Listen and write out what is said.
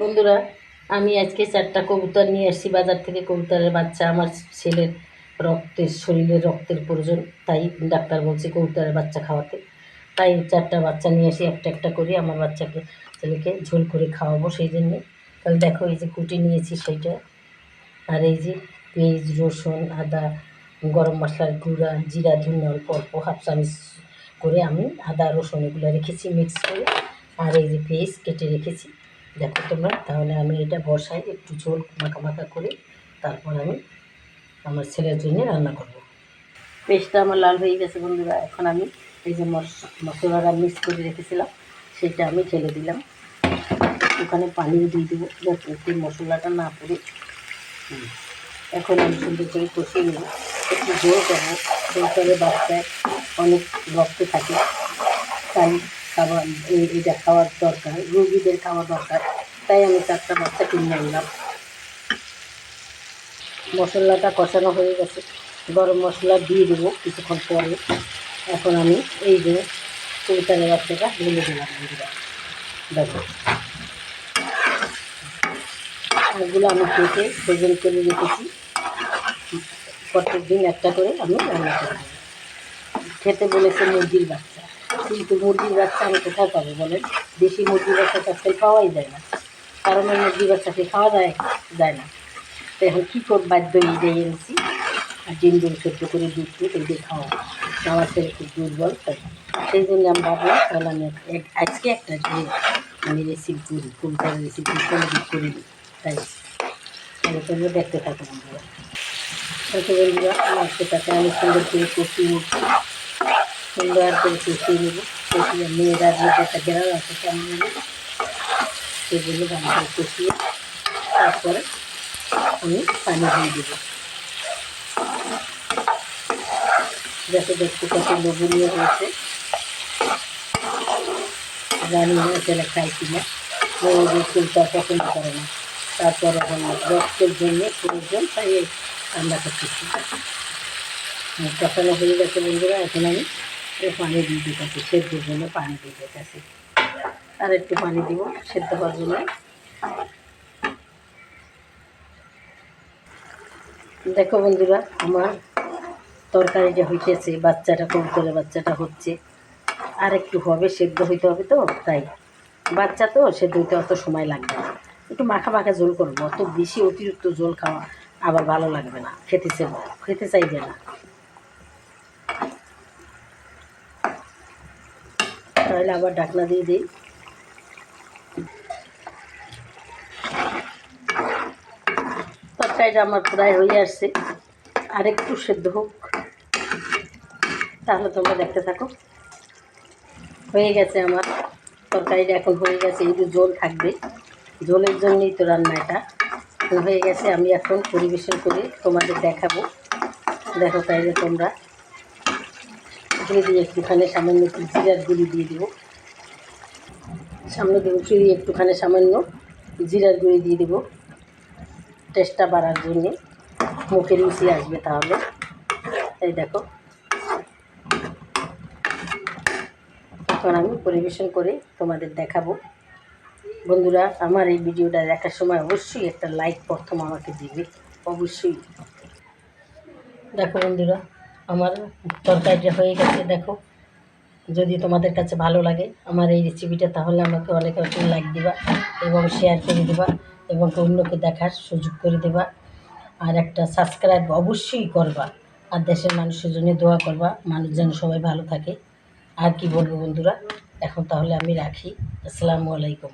বন্ধুরা, আমি আজকে চারটা কবুতর নিয়ে আসছি। বাজার থেকে কবুতরের বাচ্চা আমার ছেলের রক্তের, শরীরের রক্তের প্রয়োজন, তাই ডাক্তার বলছে কবুতরের বাচ্চা খাওয়াতে। তাই চারটা বাচ্চা নিয়ে আসি, একটা একটা করে আমার বাচ্চাকে, ছেলেকে ঝোল করে খাওয়াবো সেই জন্যে। তাহলে দেখো এই যে কুটি নিয়েছি সেইটা। আর এই যে পেঁয়াজ, রসুন, আদা, গরম মশলার গুঁড়া, জিরা ধুন অল্প অল্প হাফ চামচ করে আমি আদা, রসুন এগুলো রেখেছি মিক্স করে। আর এই যে পেঁয়াজ কেটে রেখেছি। দেখো তোমরা, তাহলে আমি এটা বসাই, একটু ঝোল মাখা মাখা করে তারপর আমি আমার ছেলের জন্য রান্না করব। পেস্টটা আমার লাল হয়ে গেছে বন্ধুরা, এখন আমি এই যে মশ- মশলাটা মিক্স করে রেখেছিলাম, সেটা আমি ঢেলে দিলাম। ওখানে পানিও দিয়ে দেবো, যাতে মশলাটা না পড়ে। এখন আমি সুন্দর করে কষিয়ে নেব। একটু জোর করব জোর করে বাচ্চায় অনেক রক্ত থাকে, তাই খাবার এটা খাওয়ার দরকার, রুগীদের খাওয়া দরকার। তাই আমি চারটা বাচ্চা কিনে আনলাম। মশলাটা কষানো হয়ে গেছে। গরম মশলা দিয়ে দেবো কিছুক্ষণ পরে। এখন আমি এই যে কবিতার বাচ্চাটা ঢেলে দিলাম দেখো। এগুলো আমি কেটে ফ্রোজেন করে রেখেছি। প্রত্যেক দিন একটা করে আমি রান্না করব খেতে বলেছে মুরগির বাচ্চা। কিন্তু মুরগির বাচ্চা আমি কোথায় পাবো বলেন? দেশি মুরগির বাচ্চা আজকাল পাওয়াই যায় না। কারণ ওই মুরগির বাচ্চাকে খাওয়া যায় যায় না। তো এখন কী করে বাধ্য এই দিয়ে এনেছি। আর ডিম ডিম সেদ্ধ করে দুধ এই দিয়ে খাওয়া। আমার ছেলে খুব দুর্বল। তাই সেই জন্য আমি ভাবলাম, তাহলে আমি আজকে একটা যে আমি রেসিপি করি কবিতার রেসিপি করে দিই করে দিই। তাই তাহলে তোমরা দেখতে থাকো বন্ধুরা। তাতে বন্ধুরা, আমার সেটাকে আমি সুন্দর করে কষিয়ে নিচ্ছি সুন্দর করে কষিয়ে নেব। কষিয়ে মেয়েরা যে একটা গ্রাম আছে কেমন সেগুলো ভালো করে তারপরে আমি পানি দিয়ে দেবো। যাতে দেখতে কত লোভনীয় হয়েছে। জানি না ছেলে খাই কিনা। মেয়েদের চুলটা পছন্দ করে না। তারপর রক্তের জন্য প্রয়োজন তাই রান্না করতেছি কষানো হয়ে গেছে বন্ধুরা, এখন আমি এই পানি দিয়ে দিতেছি সেদ্ধর জন্য পানি দিয়ে দিতেছি। আর একটু পানি দিব সেদ্ধ হওয়ার জন্য। দেখো বন্ধুরা, আমার তরকারিটা হইতেছে, বাচ্চাটা, কবুতরের বাচ্চাটা হচ্ছে, আর একটু হবে, সেদ্ধ হইতে হবে তো, তাই। বাচ্চা তো, সেদ্ধ হইতে অত সময় লাগবে না। একটু মাখা মাখা ঝোল করব, অত বেশি অতিরিক্ত ঝোল খাওয়া আবার ভালো লাগবে না, খেতে চাইবে খেতে চাইবে না। তাহলে আবার ঢাকনা দিয়ে দিই। তরকারিটা আমার প্রায় হয়ে আসছে। আর একটু সেদ্ধ হোক। তাহলে তোমরা দেখতে থাকো। হয়ে গেছে আমার তরকারিটা এখন হয়ে গেছে। এই যে ঝোল থাকবে। জলের জন্যই তো রান্না এটা। হয়ে গেছে আমি এখন পরিবেশন করে তোমাদের দেখাবো। দেখো তাইলে তোমরা। দিয়ে দিয়ে একটুখানি সামান্য জিরার গুঁড়ি দিয়ে দেবো। সামনে দেবো ফিরি একটুখানি সামান্য জিরার গুঁড়ি দিয়ে দেবো। টেস্টটা বাড়ার জন্যে। মুখে রুচি আসবে তাহলে। এই দেখো। এখন আমি পরিবেশন করে তোমাদের দেখাবো। বন্ধুরা, আমার এই ভিডিওটা দেখার সময় অবশ্যই একটা লাইক প্রথম আমাকে দিবে। অবশ্যই। দেখো বন্ধুরা আমার তরকারিটা হয়ে গেছে, দেখো। যদি তোমাদের কাছে ভালো লাগে আমার এই রেসিপিটা তাহলে আমাকে অনেক রকম লাইক দিবা এবং শেয়ার করে দিবা এবং অন্যকে দেখার সুযোগ করে দেবা। আর একটা সাবস্ক্রাইব অবশ্যই করবা আর দেশের মানুষের জন্য দোয়া করবা, মানুষ যেন সবাই ভালো থাকে। আর কি বলব বন্ধুরা? এখন তাহলে আমি রাখি। আসসালামু আলাইকুম।